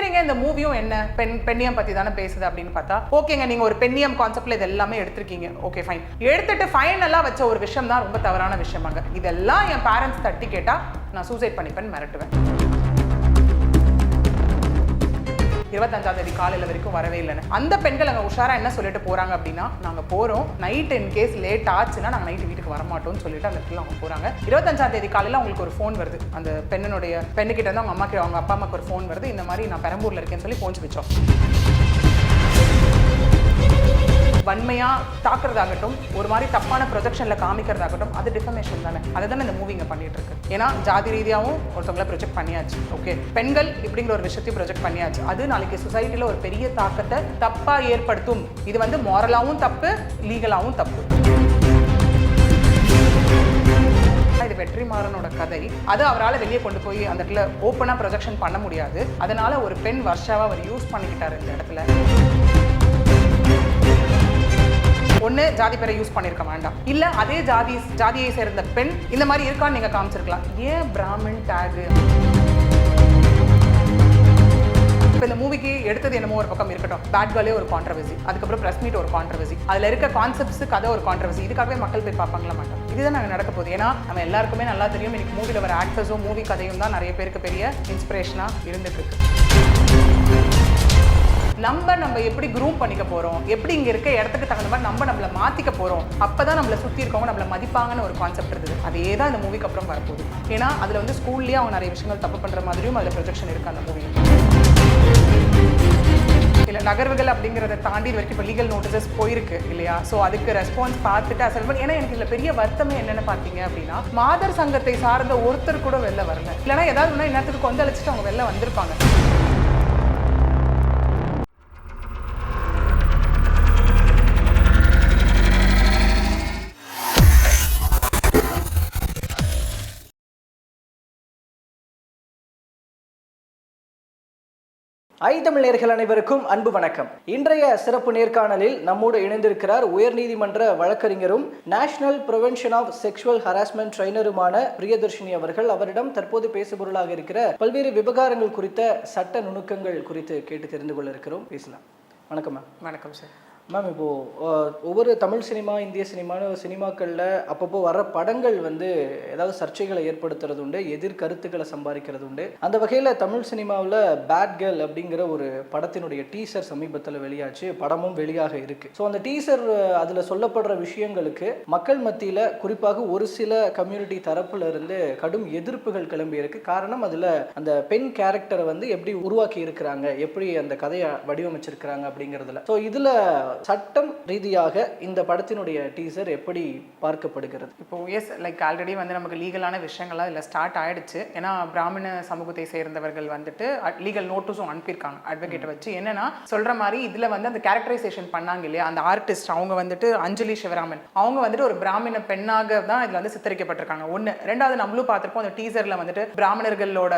சரிங்க இந்த மூவியும் என்ன? பெண் பெண்ணியம் பத்தி தானே பேசுது அப்படின்னு பார்த்தா ஓகேங்க நீங்க ஒரு பெண்ணியம் கான்செப்ட்ல இது எல்லாமே எடுத்திருக்கீங்க. ஓகே ஃபைன் எடுத்துட்டு ஃபைனலா வச்ச ஒரு விஷயம் தான் ரொம்ப தவறான விஷயமாங்க. இதெல்லாம் என் பேரண்ட்ஸ் தட்டி கேட்டா நான் சூசைட் பண்ணிப்பேன் மிரட்டுவேன். இருபத்தஞ்சாம் தேதி காலையில வரைக்கும் வரவே இல்லைன்னு. அந்த பெண்கள் அங்கே உஷாரா என்ன சொல்லிட்டு போறாங்க அப்படின்னா நாங்க போறோம். நைட் இன் கேஸ் லேட் ஆச்சுன்னா நாங்கள் நைட் வீட்டுக்கு வரமாட்டோம்னு சொல்லிட்டு அந்த இடத்துல அவங்க போறாங்க. இருபத்தஞ்சாம் தேதி காலையில அவங்களுக்கு ஒரு ஃபோன் வருது. அந்த பெண்ணினுடைய பெண்ணுக்கிட்ட இருந்து அவங்க அம்மாக்கு அவங்க அப்பா அம்மாக்கு ஒரு ஃபோன் வருது. இந்த மாதிரி நான் பெரம்பூர்ல இருக்கேன்னு சொல்லி போன்ஸ் வச்சோம் வன்மையாக தாக்குறதாகட்டும் ஒரு மாதிரி தப்பான ப்ரொஜெக்ஷனில் காமிக்கிறதாகட்டும் அது டிஃபமேஷன் தானே. அதை தானே இந்த மூவிங்க பண்ணிட்டு இருக்கு ஏன்னா ஜாதி ரீதியாகவும் ஒருத்தவங்கள ப்ரொஜெக்ட் பண்ணியாச்சு ஓகே பெண்கள் இப்படிங்கிற ஒரு விஷயத்தையும் ப்ரொஜெக்ட் பண்ணியாச்சு. அது நாளைக்கு சொசைட்டியில் ஒரு பெரிய தாக்கத்தை தப்பாக ஏற்படுத்தும். இது வந்து மாரலாகவும் தப்பு லீகலாகவும் தப்பு. இது வெற்றிமாறனோட கதை. அது அவரால் வெளியே கொண்டு போய் அந்த இடத்துல ஓப்பனாக ப்ரொஜெக்ஷன் பண்ண முடியாது. அதனால ஒரு பெண் வருஷாவை அவர் யூஸ் பண்ணிக்கிட்டார் இந்த இடத்துல. ஒன்று ஜாதி பேரை யூஸ் பண்ணியிருக்க வேண்டாம். இல்லை அதே ஜாதி ஜாதியை சேர்ந்த பெண் இந்த மாதிரி இருக்கான்னு நீங்கள் காமிச்சிருக்கலாம். ஏன் பிராமின் டேகு இப்போ இந்த மூவிக்கு எடுத்தது என்னமோ ஒரு பக்கம் இருக்கட்டும். பேட் கேர்லே ஒரு கான்ட்ரவர்சி அதுக்கப்புறம் ப்ரெஸ் மீட் ஒரு கான்ட்ரவர்சி அதில் இருக்க கான்செப்ட்ஸ் கதை ஒரு கான்ட்ரவர்சி இதுக்காகவே மக்கள் போய் பார்ப்பாங்களா மாட்டோம் இதுதான் நாங்கள் நடக்க போகுது. ஏன்னா நம்ம எல்லாருக்குமே நல்லா தெரியும். இன்னைக்கு மூவியில் வர ஆக்டர்ஸும் மூவி கதையும் தான் நிறைய பேருக்கு பெரிய இன்ஸ்பிரேஷனாக இருந்துட்டு இருக்கு. நம்ம நம்ம எப்படி குரூம் பண்ணிக்க போகிறோம் எப்படி இங்கே இருக்க இடத்துக்கு தகுந்த மாதிரி நம்ம நம்மளை மாற்றிக்க போகிறோம் அப்போ தான் நம்மளை சுற்றி இருக்கவங்க நம்மள மதிப்பாங்கன்னு ஒரு கான்செப்ட் இருந்தது. அதே தான் இந்த மூவிக்கு அப்புறம் வரப்போகுது. ஏன்னா அதில் வந்து ஸ்கூல்லேயே அவங்க நிறைய விஷயங்கள் தப்பு பண்ணுற மாதிரியும் அதில் ப்ரொஜெக்ஷன் இருக்குது அந்த மூவி இல்லை நகர்வுகள் அப்படிங்கிறத தாண்டி வரைக்கும் இப்போ லீகல் நோட்டீசஸ் போயிருக்கு இல்லையா? ஸோ அதுக்கு ரெஸ்பான்ஸ் பார்த்துட்டு அசல் பண்ணி ஏன்னா எனக்கு இதில் பெரிய வருத்தமே என்னென்னு பார்த்தீங்க அப்படின்னா மாதர் சங்கத்தை சார்ந்த ஒருத்தர் கூட வெளில வரல. இல்லைன்னா ஏதாவது ஒன்றா நேரத்துக்கு கொந்தளிச்சுட்டு அவங்க வெளில வந்திருப்பாங்க. ஐ தமிழர்கள் அனைவருக்கும் அன்பு வணக்கம். இன்றைய சிறப்பு நேர்காணலில் நம்மோடு இணைந்திருக்கிறார் உயர்நீதிமன்ற வழக்கறிஞரும் national prevention of sexual harassment ட்ரைனருமான Priyadarshini அவர்கள் அவரிடம் தற்போது பேசுபொருளாக இருக்கிற பல்வேறு விவகாரங்கள் குறித்த சட்ட நுணுக்கங்கள் குறித்து கேட்டு தெரிந்து கொள்ள இருக்கிறோம். பேசலாம். வணக்கம் மேம். வணக்கம் சார். மேம் இப்போது ஒவ்வொரு தமிழ் சினிமா இந்திய சினிமான சினிமாக்களில் அப்பப்போ வர படங்கள் வந்து ஏதாவது சர்ச்சைகளை ஏற்படுத்துறது உண்டு எதிர்கருத்துக்களை சம்பாதிக்கிறது உண்டு. அந்த வகையில் தமிழ் சினிமாவில் பேட் கேர்ள் அப்படிங்கிற ஒரு படத்தினுடைய டீசர் சமீபத்தில் வெளியாச்சு படமும் வெளியாக இருக்குது ஸோ அந்த டீசர் அதில் சொல்லப்படுற விஷயங்களுக்கு மக்கள் மத்தியில் குறிப்பாக ஒரு சில கம்யூனிட்டி தரப்புல இருந்து கடும் எதிர்ப்புகள் கிளம்பி இருக்கு. காரணம் அதில் அந்த பெண் கேரக்டரை வந்து எப்படி உருவாக்கி இருக்கிறாங்க எப்படி அந்த கதையை வடிவமைச்சிருக்கிறாங்க அப்படிங்கிறதுல. ஸோ இதில் சட்டம் ரீதியாக இந்த படத்தினுடைய டீசர் எப்படி பார்க்கப்படுகிறது? இப்போ எஸ் லைக் ஆல்ரெடி வந்து நமக்கு லீகலான விஷயங்கள்லாம் இதில் ஸ்டார்ட் ஆயிடுச்சு. ஏன்னா பிராமண சமூகத்தை சேர்ந்தவர்கள் வந்துட்டு லீகல் நோட்டீஸும் அனுப்பியிருக்காங்க அட்வொகேட்டை வச்சு. என்னன்னா சொல்ற மாதிரி இதில் வந்து அந்த கேரக்டரைசேஷன் பண்ணாங்க இல்லையா? அந்த ஆர்டிஸ்ட் அவங்க வந்துட்டு அஞ்சலி சிவராமன். அவங்க வந்துட்டு ஒரு பிராமண பெண்ணாக தான் இதில் வந்து சித்தரிக்கப்பட்டிருக்காங்க. ஒன்று ரெண்டாவது நம்மளும் பார்த்திருப்போம் அந்த டீசரில் வந்துட்டு பிராமணர்களோட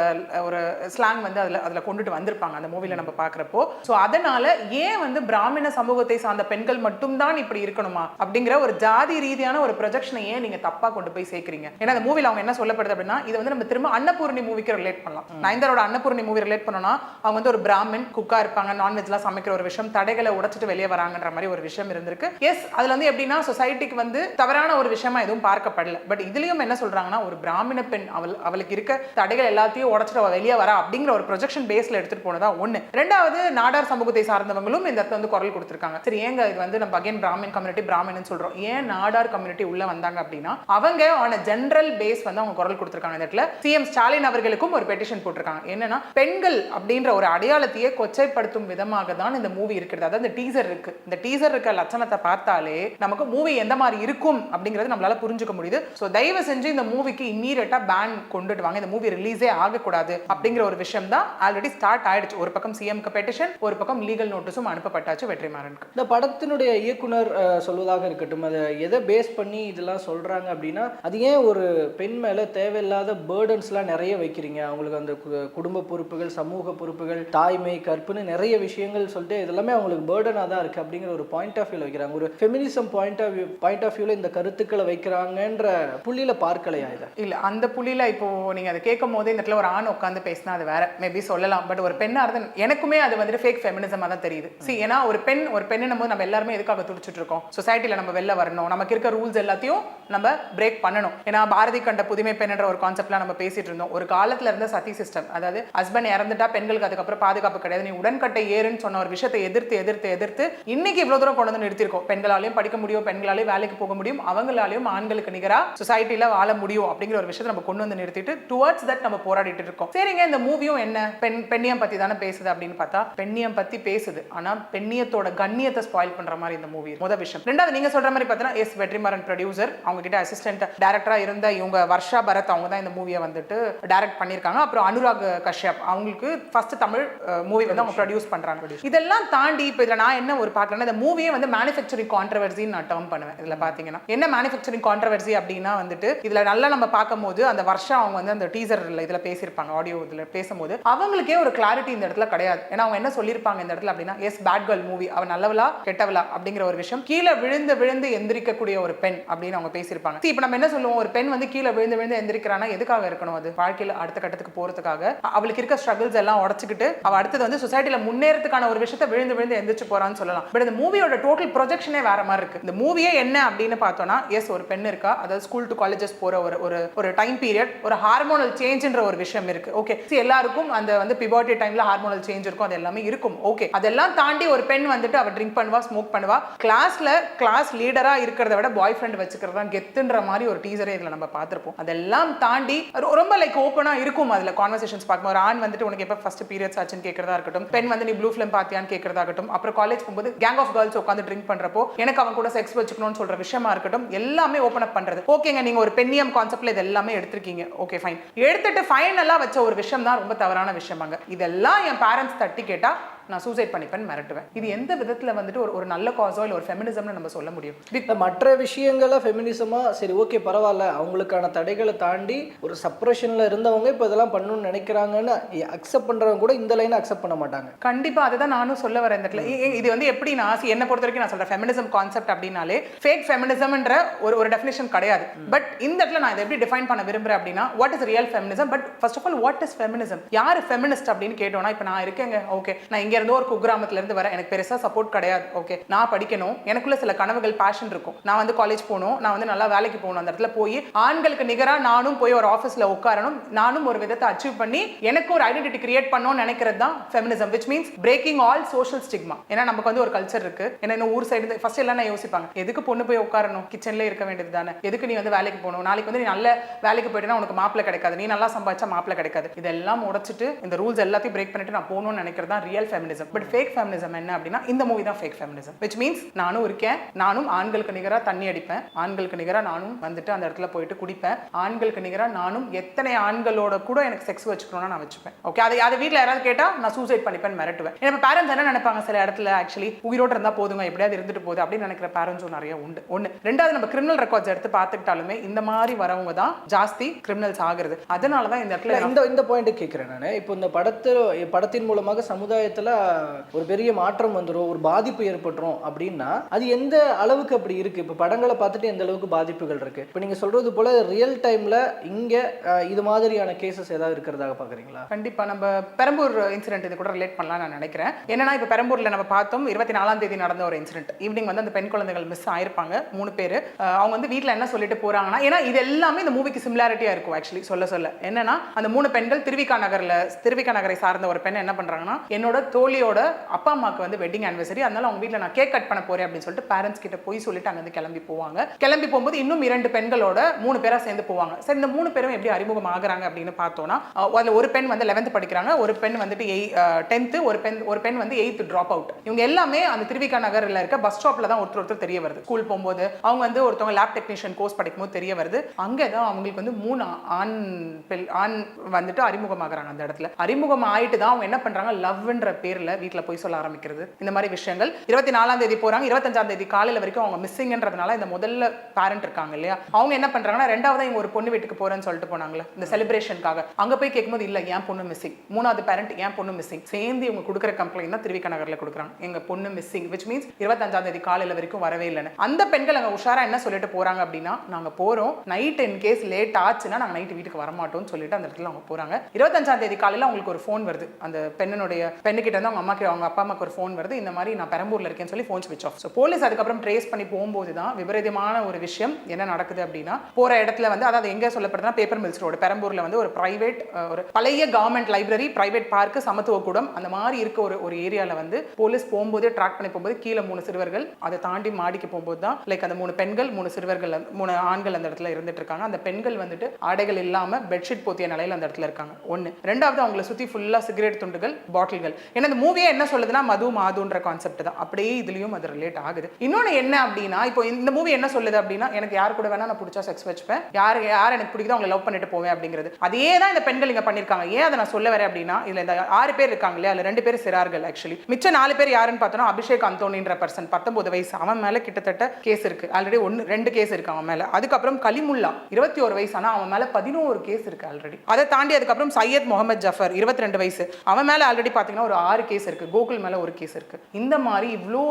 ஒரு ஸ்லாங் வந்து அதில் அதில் கொண்டுட்டு வந்திருப்பாங்க அந்த மூவியில் நம்ம பார்க்குறப்போ. ஸோ அதனால ஏன் வந்து பிராமண சமூகத்தை சார்ந்த பெண்கள் மட்டும்தான் இப்படி இருக்கணுமா? அப்படிங்கிற ஒரு ஜாதி ரீதியான ஒரு ப்ரொஜெக்ஷனை ஏன் நீங்க தப்பா கொண்டு போய் சேர்க்கிறீங்க. ஏன்னா அந்த மூவில அவங்க என்ன சொல்லப்படுது அப்படின்னா இது வந்து நம்ம திரும்ப அன்னபூர்ணி மூவிக்கு ரிலேட் பண்ணலாம். நயன்தாரோட அன்னபூர்ணி மூவி ரிலேட் பண்ணோம்னா அவங்க வந்து ஒரு பிராமின் குக்கா இருப்பாங்க நான்வெஜ்லாம் சமைக்கிற ஒரு விஷயம் தடைகளை உடைச்சிட்டு வெளியே வராங்கன்ற மாதிரி ஒரு விஷயம் இருந்திருக்கு. எஸ் அதுல வந்து எப்படின்னா சொசைட்டிக்கு வந்து தவறான ஒரு விஷயமா எதுவும் பார்க்கப்படல. பட் இதுலயும் என்ன சொல்றாங்கன்னா ஒரு பிராமண பெண் அவள் அவளுக்கு இருக்க தடைகள் எல்லாத்தையும் உடைச்சிட்டு வெளியே வரா அப்படிங்கிற ஒரு ப்ரொஜெக்ஷன் பேஸ்ல எடுத்துட்டு போனதா ஒண்ணு. ரெண்டாவது நாடார் சமூகத்தை சார்ந்தவங்களும் இந்த இடத்துல வந்து குரல் கொடுத்திருக்காங்க. சரி ஏங்க இது வந்து நம்ம அகைன் பிராமின் கம்யூனிட்டி பிராமின்னு சொல்றோம். ஏன் நாடார் கம்யூனிட்டி உள்ள வந்தாங்க அப்படின்னா அவங்க ஆன ஜென்ரல் பேஸ் வந்து அவங்க குரல் கொடுத்துருக்காங்க இந்த இடத்துல. சிஎம் ஸ்டாலின் அவர்களுக்கும் ஒரு பெட்டிஷன் போட்டிருக்காங்க. என்னன்னா பெண்கள் அப்படின்ற ஒரு அடையாளத்தையே கொச்சைப்படுத்தும் விதமாக தான் இந்த மூவி இருக்கிறது. அதாவது இந்த டீசர் இருக்கு. இந்த டீசர் இருக்க லட்சணத்தை பார்த்தாலே நமக்கு மூவி எந்த மாதிரி இருக்கும் அப்படிங்கிறது நம்மளால புரிஞ்சுக்க முடியுது. ஸோ தயவு செஞ்சு இந்த மூவிக்கு இம்மீடியட்டா பேன் கொண்டுட்டு வாங்க. இந்த மூவி ரிலீஸே ஆகக்கூடாது அப்படிங்கிற ஒரு விஷயம் தான் ஆல்ரெடி ஸ்டார்ட் ஆயிடுச்சு. ஒரு பக்கம் சிஎம்க்கு பெட்டிஷன் ஒரு பக்கம் லீகல் நோட்டீஸும் அனுப்பப்பட்டாச்சு வெற்றிமாறனுக்கு. இந்த படத்தினுடைய இயக்குனர் சொல்வதாக இருக்கட்டும் அதை எதை பேஸ் பண்ணி இதெல்லாம் சொல்கிறாங்க அப்படின்னா அது ஏன் ஒரு பெண் மேலே தேவையில்லாத பேர்டன்ஸ்லாம் நிறைய வைக்கிறீங்க? அவங்களுக்கு அந்த கு- குடும்ப பொறுப்புகள் சமூக பொறுப்புகள் தாய்மை கற்புன்னு நிறைய விஷயங்கள் சொல்லிட்டு இதெல்லாமே அவங்களுக்கு பேர்டனாக தான் இருக்குது அப்படிங்கிற ஒரு பாயிண்ட் ஆஃப் வியூவில் வைக்கிறாங்க. ஒரு feminism point of view point of வியூவில் இந்த கருத்துக்களை வைக்கிறாங்கன்ற புள்ளியில பார்க்கலையா இதை? இல்லை அந்த புள்ளியில் இப்போது நீங்கள் அதை கேட்கும் போது இந்த இடத்துல ஒரு ஆண் உட்காந்து பேசினா அது வேற. மேபி சொல்லலாம் பட் ஒரு பெண்ணாக இருந்து எனக்குமே அது வந்துட்டு ஃபேக் ஃபெமினிசமாக தான் தெரியுது. சி ஏன்னா ஒரு பெண் ஒரு பெண்ணும் போது நம்ம எல்லாருமே எதுக்காக துடிச்சிட்டு இருக்கோம் சொசைட்டில நம்ம வெளில வரணும். நமக்கு இருக்க ரூல்ஸ் எல்லாத்தையும் நம்ம பிரேக் பண்ணணும். ஏன்னா பாரதி கண்ட புதுமை பெண்ணுன்ற ஒரு கான்செப்ட்லாம் நம்ம பேசிட்டு இருந்தோம். ஒரு காலத்துல இருந்த சதி சிஸ்டம் அதாவது ஹஸ்பண்ட் இறந்துட்டா பெண்களுக்கு அதுக்கப்புறம் பாதுகாப்பு கிடையாது. நீ உடன்கட்டை ஏறுன்னு சொன்ன ஒரு விஷயத்தை எதிர்த்து எதிர்த்து எதிர்த்து இன்னைக்கு இவ்வளவு தூரம் கொண்டு வந்து நிறுத்திருக்கோம் பெண்களாலையும் படிக்க முடியும். பெண்களாலையும் வேலைக்கு போக முடியும். அவங்களாலையும் ஆண்களுக்கு நிகரா சொசைட்டில வாழ முடியும் அப்படிங்கிற ஒரு விஷயத்தை நம்ம கொண்டு வந்து நிறுத்திட்டு டுவர்ட்ஸ் தட் நம்ம போராடிட்டு இருக்கோம். சரிங்க இந்த மூவியும் என்ன? பெண் பெண்ணியம் பத்தி தானே பேசுது அப்படின்னு பார்த்தா பெண்ணியம் பத்தி பேசுது. ஆனா பெண்ணியத்தோட கண்ணியத்தை ஸ்பாயில் பண்ற மாதிரி இந்த மூவி முத விஷயம். ரெண்டாவது நீங்க சொல்ற மாதிரி பார்த்தீங்கன்னா எஸ் வெற்றிமாறன் ப்ரொடியூசர் அவங்க கிட்ட அசிஸ்டன்ட் டேரக்டரா இருந்த இவங்க வர்ஷா பரத் அவங்க தான் இந்த மூவியை வந்துட்டு டைரக்ட் பண்ணியிருக்காங்க. அப்புறம் அனுராக் கஷ்யப் அவங்களுக்கு ஃபர்ஸ்ட் தமிழ் மூவி வந்து அவங்க ப்ரொடியூஸ் பண்றாங்க. இதெல்லாம் தாண்டி இப்போ இதில் நான் என்ன ஒரு பார்க்குறேன்னா இந்த மூவியே வந்து மேனுஃபேக்சரிங் கான்ட்ரவர்சின்னு நான் டேர்ம் பண்ணுவேன். இதில் பார்த்தீங்கன்னா என்ன மேனுஃபேக்சரிங் கான்ட்ரவர்சி அப்படின்னா வந்துட்டு இதில் நல்லா நம்ம பார்க்கும்போது அந்த வருஷம் அவங்க வந்து அந்த டீசர் இதில் பேசியிருப்பாங்க ஆடியோ இதில் பேசும்போது அவங்களுக்கே ஒரு கிளாரிட்டி இந்த இடத்துல கிடையாது. ஏன்னா அவங்க என்ன சொல்லியிருப்பாங்க இந்த இடத்துல அப்படின்னா எஸ் பேட் கேர்ள் மூவி அவ நல்லவளா கெட்டவளா அப்படிங்கிற ஒரு விஷயம். கீழே விழுந்து விழுந்து எந்திரிக்கக்கூடிய ஒரு பெண் அப்படின்னு அவங்க பேசியிருப்பாங்க. See, இப்போ நம்ம என்ன சொல்லுவோம்? ஒரு பெண் வந்து கீழே விழுந்து விழுந்து எந்திரிக்கிறானா? எதுக்காக இருக்கணும் அது? வாழ்க்கையில அடுத்த கட்டத்துக்கு போறதுக்காக. அவளுக்கு இருக்க ஸ்ட்ரகிள்ஸ் எல்லாம் உடச்சிக்கிட்டு அவ அடுத்தது வந்து சொசைட்டில முன்னேறதுக்கான ஒரு விஷயத்தை விழுந்து விழுந்து எந்திரிச்சு போறான்னு சொல்லலாம். பட் இந்த மூவியோட டோட்டல் ப்ரொஜெக்ஷனே வேற மாதிரி இருக்கு. இந்த மூவியே என்ன அப்படின்னு பார்த்தோம்னா எஸ் ஒரு பெண் இருக்கா? அதாவது ஸ்கூல் டு காலேஜஸ் போற ஒரு ஒரு ஒரு டைம் பீரியட் ஒரு ஹார்மோனல் சேஞ்ச்ன்ற ஒரு விஷயம் இருக்கு. ஓகே எல்லாருக்கும் அந்த வந்து பிபார்ட்டி டைம்ல ஹார்மோனல் சேஞ்ச் இருக்கும். அது எல்லாமே இருக்கும். ஓகே அதெல்லாம் தாண்டி ஒரு பெண் வந்துட்டு அவ ட்ரிங்க் பண்ணுவா ஸ்மோக் பண்ணுவா. கிளாஸ்ல கிளாஸ் லீடரா இருக்கிறத விட பாய் ஃப்ரெண்ட் வச்சுக்கிறது தான் கெத்துன்ற மாதிரி ஒரு டீசரே இதுல நம்ம பார்த்துருப்போம். அதெல்லாம் தாண்டி ரொம்ப லைக் ஓப்பனா இருக்கும் அதுல கான்வர்சேஷன்ஸ் பார்க்கும்போது. ஒரு ஆண் வந்துட்டு உனக்கு எப்போ ஃபர்ஸ்ட் பீரியட்ஸ் ஆச்சுன்னு கேட்கறதா இருக்கட்டும். பெண் வந்து நீ ப்ளூ ஃபிலிம் பார்த்தியான்னு கேட்கறதா இருக்கட்டும். அப்புறம் காலேஜ் போகும்போது கேங் ஆஃப் கேர்ள்ஸ் உட்காந்து ட்ரிங்க் பண்றப்போ எனக்கு அவன் கூட செக்ஸ் வச்சுக்கணும்னு சொல்ற விஷயமா இருக்கட்டும். எல்லாமே ஓப்பன் அப் பண்றது. ஓகேங்க நீங்க ஒரு பெண்ணியம் கான்செப்ட்ல இது எல்லாமே எடுத்திருக்கீங்க. ஓகே ஃபைன் எடுத்துட்டு ஃபைனலா வச்ச ஒரு விஷயம் தான் ரொம்ப தவறான விஷயமாங்க இதெல்லாம் என் பேரண்ட்ஸ் தட்டி கேட்டா நான் சூசைட் பண்ணிப்பேன் மிரட்டுவேன். இது எந்த விதத்துல வந்துட்டு ஒரு ஒரு நல்ல காசோ இல்ல ஒரு ஃபெமினிசம்னு நம்ம சொல்ல முடியும்? இப்ப மற்ற விஷயங்களை ஃபெமினிசமா சரி ஓகே பரவாயில்ல. அவங்களுக்கான தடைகளை தாண்டி ஒரு சப்ரஷன்ல இருந்தவங்க இப்போ இதெல்லாம் பண்ணணும்னு நினைக்கிறாங்கன்னு அக்செப்ட் பண்றவங்க கூட இந்த லைனை அக்செப்ட் பண்ண மாட்டாங்க. கண்டிப்பா அதுதான் நானும் சொல்ல வரேன் இந்த இடத்துல. இது வந்து எப்படின்னா see, என்னை பொறுத்த வரைக்கும் நான் சொல்றேன். ஃபெமினிசம் கான்செப்ட் அப்படின்னாலே ஃபேக் ஃபெமினிசம்ன்ற ஒரு ஒரு டெஃபினேஷன் கிடையாது. பட் இந்த இடத்துல நான் இதை எப்படி டிஃபைன் பண்ண விரும்புறேன் அப்படின்னா what is real feminism but first of all what is feminism யார் ஃபெமினிஸ்ட் அப்படின்னு கேட்டோம்னா இப்போ நான் இருக்கேங்க. ஓகே நான் இங்கேருந்து ஒரு குக்கிராமத்துலேருந்து வரேன் எனக்கு பெருசாக சப்போர்ட் கிடையாது ஓகே நான் படிக்கணும் எனக்குள்ள சில கனவுகள் பேஷன் இருக்கும். நான் வந்து காலேஜ் போகணும் நான் வந்து நல்லா வேலைக்கு போகணும். அந்த இடத்துல போய் ஆண்களுக்கு நிகராக நானும் போய் ஒரு ஆஃபீஸில் உட்காரணும். நானும் ஒரு விதத்தை அச்சீவ் பண்ணி எனக்கு ஒரு ஐடென்டிட்டி கிரியேட் பண்ணணும்னு நினைக்கிறது தான் feminism which means breaking all social stigma ஏன்னா நமக்கு வந்து ஒரு கல்ச்சர் இருக்கு. ஏன்னா இன்னும் ஊர் சைடு ஃபர்ஸ்ட் எல்லாம் நான் யோசிப்பாங்க எதுக்கு பொண்ணு போய் உட்காரணும்? கிச்சன்ல இருக்க வேண்டியது தானே. எதுக்கு நீ வந்து வேலைக்கு போகணும்? நாளைக்கு வந்து நீ நல்ல வேலைக்கு போயிட்டுனா உனக்கு மாப்பிள்ள கிடைக்காது. நீ நல்லா சம்பாதிச்சா மாப்பிள்ள கிடைக்காது. இதெல்லாம் உடச்சிட்டு இந்த ரூல்ஸ் எல்லாத்தையும் பிரேக் பண்ணிட்டு நான் போகணும்னு நினைக்கிறது தான் real feminism but fake feminism என்ன அப்படின்னா இந்த மூவி தான் ஃபேக் ஃபெமினிசம் விச் மீன்ஸ் நானும் இருக்கேன் நானும் ஆண்களுக்கு நிகராக தண்ணி அடிப்பேன். ஆண்களுக்கு நிகராக நானும் வந்துட்டு அந்த இடத்துல போயிட்டு குடிப்பேன். ஆண்களுக்கு நிகராக நானும் எத்தனை ஆண்களோட கூட எனக்கு செக்ஸ் வச்சுக்கணும்னா நான் வச்சுப்பேன். ஓகே அதை அதை வீட்டில் யாராவது கேட்டால் நான் சூசைட் பண்ணிப்பேன் மிரட்டுவேன். ஏன்னா பேரண்ட்ஸ் என்ன நினைப்பாங்க? சில இடத்துல ஆக்சுவலி உயிரோடு இருந்தால் போதுங்க எப்படியாவது இருந்துட்டு போகுது அப்படின்னு நினைக்கிற பேரண்ட்ஸும் நிறைய உண்டு. ஒன்று ரெண்டாவது நம்ம கிரிமினல் ரெக்கார்ட்ஸ் எடுத்து பார்த்துக்கிட்டாலுமே இந்த மாதிரி வரவங்க தான் ஜாஸ்தி கிரிமினல்ஸ் ஆகுறது. அதனால தான் இந்த இடத்துல இந்த இந்த பாயிண்ட் கேட்குறேன் நான். இப்போ இந்த படத்து படத்தின் மூலமாக சமுதாயத்தில் ஒரு பெரிய மாற்றம் வந்துடும் ஒரு பாதிப்பு ஏற்பட்டுரும் அப்படின்னா அது எந்த அளவுக்கு அப்படி இருக்கு? இப்போ படங்களை பார்த்துட்டு எந்த அளவுக்கு பாதிப்புகள் இருக்கு? இப்போ நீங்க சொல்றது போல ரியல் டைம்ல இங்க இது மாதிரியான கேசஸ் ஏதாவது இருக்கிறதாக பாக்குறீங்களா? கண்டிப்பா. நம்ம பெரம்பூர் இன்சிடென்ட் இது கூட ரிலேட் பண்ணலாம் நான் நினைக்கிறேன். என்னன்னா இப்போ பெரம்பூர்ல நம்ம பார்த்தோம் இருபத்தி நாலாம் தேதி நடந்த ஒரு இன்சிடென்ட் ஈவினிங் வந்து அந்த பெண் குழந்தைகள் மிஸ் ஆயிருப்பாங்க மூணு பேர். அவங்க வந்து வீட்டில் என்ன சொல்லிட்டு போறாங்கன்னா ஏன்னா இது எல்லாமே இந்த மூவிக்கு சிமிலாரிட்டியா இருக்கும் ஆக்சுவலி சொல்ல சொல்ல. என்னன்னா அந்த மூணு பெண்கள் திருவிக்கா நகர்ல திருவிக்கா நகரை சார்ந்த ஒரு பெண் என்ன பண்றாங்கன்னா என்னோட தோழியோட அப்பா அம்மாவுக்கு வந்து வெட்டிங் ஆனிவர்சரி அதனால அவங்க வீட்டில் நான் கேக் கட் பண்ண போறேன் அப்படின்னு சொல்லிட்டு பேரண்ட்ஸ் கிட்ட போய் சொல்லிட்டு அங்கேருந்து கிளம்பி போவாங்க. கிளம்பி போகும்போது இன்னும் இரண்டு பெண்களோட மூணு பேராக சேர்ந்து போவாங்க. சரி இந்த மூணு பேரும் எப்படி அறிமுகம் ஆகுறாங்க அப்படின்னு பார்த்தோம்னா அதில் ஒரு பெண் வந்து லெவன்த் படிக்கிறாங்க. ஒரு பெண் வந்துட்டு எய் டென்த்து ஒரு பெண் ஒரு பெண் வந்து எயித்து ட்ராப் அவுட் இவங்க எல்லாமே அந்த திருவிக்கா நகரில் இருக்க பஸ் ஸ்டாப்ல தான் ஒருத்தர் ஒருத்தர் தெரிய வருது. ஸ்கூல் போகும்போது அவங்க வந்து ஒருத்தவங்க லேப் டெக்னீஷியன் கோர்ஸ் படிக்கும்போது தெரிய வருது. அங்கே தான் அவங்களுக்கு வந்து மூணு ஆண் பெண் ஆண் வந்துட்டு அறிமுகமாகறாங்க அந்த இடத்துல. அறிமுகம் ஆயிட்டு தான் அவங்க என்ன பண்ணுறாங்க லவ்ன்ற பேர் பேர்ல வீட்ல போய் சொல்ல ஆரம்பிக்கிறது. இந்த மாதிரி விஷயங்கள். இருபத்தி நாலாம் தேதி போறாங்க. இருபத்தஞ்சாம் தேதி காலையில வரைக்கும் அவங்க மிஸ்ஸிங்ன்றதுனால இந்த முதல்ல பேரண்ட் இருக்காங்க இல்லையா? அவங்க என்ன பண்றாங்கன்னா ரெண்டாவது இவங்க ஒரு பொண்ணு வீட்டுக்கு போறேன்னு சொல்லிட்டு போனாங்களே இந்த செலிப்ரேஷனுக்காக அங்க போய் கேட்கும்போது இல்ல என் பொண்ணு மிஸ்ஸிங் மூணாவது பேரண்ட் என் பொண்ணு மிஸ்ஸிங் சேர்ந்து இவங்க கொடுக்குற கம்ப்ளைண்ட் தான் திருவிக்க நகர்ல கொடுக்குறாங்க. எங்க பொண்ணு மிஸ்ஸிங் விச் மீன்ஸ் இருபத்தஞ்சாம் தேதி காலையில வரைக்கும் வரவே இல்லைன்னு. அந்த பெண்கள் அங்க உஷாரா என்ன சொல்லிட்டு போறாங்க அப்படின்னா நாங்க போறோம். நைட் இன் கேஸ் லேட் ஆச்சுன்னா நாங்க நைட் வீட்டுக்கு வரமாட்டோம்னு சொல்லிட்டு அந்த இடத்துல அவங்க போறாங்க. இருபத்தஞ்சாம் தேதி காலையில அவங்களுக்கு ஒரு ஃபோன் வருது. அந்த பெண்ணனுடைய பெண்ணுக்கிட்ட இருந்து அவங்க அம்மாக்கு அவங்க அப்பா அம்மாக்கு ஒரு ஃபோன் வருது. இந்த மாதிரி நான் பெரம்பூர்ல இருக்கேன்னு சொல்லி ஃபோன் ஸ்விட்ச் ஆஃப் ஸோ போலீஸ் அதுக்கப்புறம் ட்ரேஸ் பண்ணி போகும்போது தான் விபரீதமான ஒரு விஷயம் என்ன நடக்குது அப்படின்னா போற இடத்துல வந்து அதாவது எங்க சொல்லப்படுதுன்னா பேப்பர் மில்ஸ் ரோடு பெரம்பூர்ல வந்து ஒரு பிரைவேட் ஒரு பழைய கவர்மெண்ட் லைப்ரரி பிரைவேட் பார்க் சமத்துவ கூடம் அந்த மாதிரி இருக்க ஒரு ஒரு ஏரியால வந்து போலீஸ் போகும்போது ட்ராக் பண்ணி போகும்போது கீழே மூணு சிறுவர்கள் அதை தாண்டி மாடிக்கு போகும்போது தான் லைக் அந்த மூணு பெண்கள் மூணு சிறுவர்கள் மூணு ஆண்கள் அந்த இடத்துல இருந்துட்டு இருக்காங்க. அந்த பெண்கள் வந்துட்டு ஆடைகள் இல்லாம பெட்ஷீட் போத்திய நிலையில் அந்த இடத்துல இருக்காங்க. ஒன்னு ரெண்டாவது அவங்கள சுத்தி ஃபுல்லா சிகரெட் துண்டுகள் பாட்டில்கள் ஏன்னா இந்த மூவியே என்ன சொல்லுதுன்னா மது மாதுன்ற கான்செப்ட் தான். அப்படியே இதுலயும் அது ரிலேட் ஆகுது. இன்னொன்னு என்ன அப்படின்னா இப்போ இந்த மூவி என்ன சொல்லுது அப்படின்னா எனக்கு யார் கூட வேணா நான் பிடிச்சா செக்ஸ் வச்சுப்பேன். யார் யார் எனக்கு பிடிக்குதோ அவங்களை லவ் பண்ணிட்டு போவேன் அப்படிங்கிறது. அதே தான் இந்த பெண்கள் இங்க பண்ணிருக்காங்க. ஏன் அதை நான் சொல்ல வரேன் அப்படின்னா இதுல இந்த ஆறு பேர் இருக்காங்க இல்லையா? அதுல ரெண்டு பேர் சிறார்கள் ஆக்சுவலி மிச்ச நாலு பேர் யாருன்னு பார்த்தோம்னா அபிஷேக் அந்தோனின்ற பர்சன் பத்தொன்பது வயசு. அவன் மேல கிட்டத்தட்ட கேஸ் இருக்கு. ஆல்ரெடி ஒன்னு ரெண்டு கேஸ் இருக்கு அவன் மேல. அதுக்கப்புறம் கலிமுல்லா இருபத்தி ஒரு வயசு. ஆனா அவன் மேல பதினோரு கேஸ் இருக்கு ஆல்ரெடி அதை தாண்டி அதுக்கப்புறம் சையத் முகமது ஜஃபர் இருபத்தி ரெண்டு வயசு. அவன் மேல ஆல்ரெடி பாத்தீங்கன்னா ஒரு ஆறு கேஸ் இருக்கு. கோகுல் மேல ஒரு கேஸ் இருக்கு. இந்த மாதிரி இவ்வளோ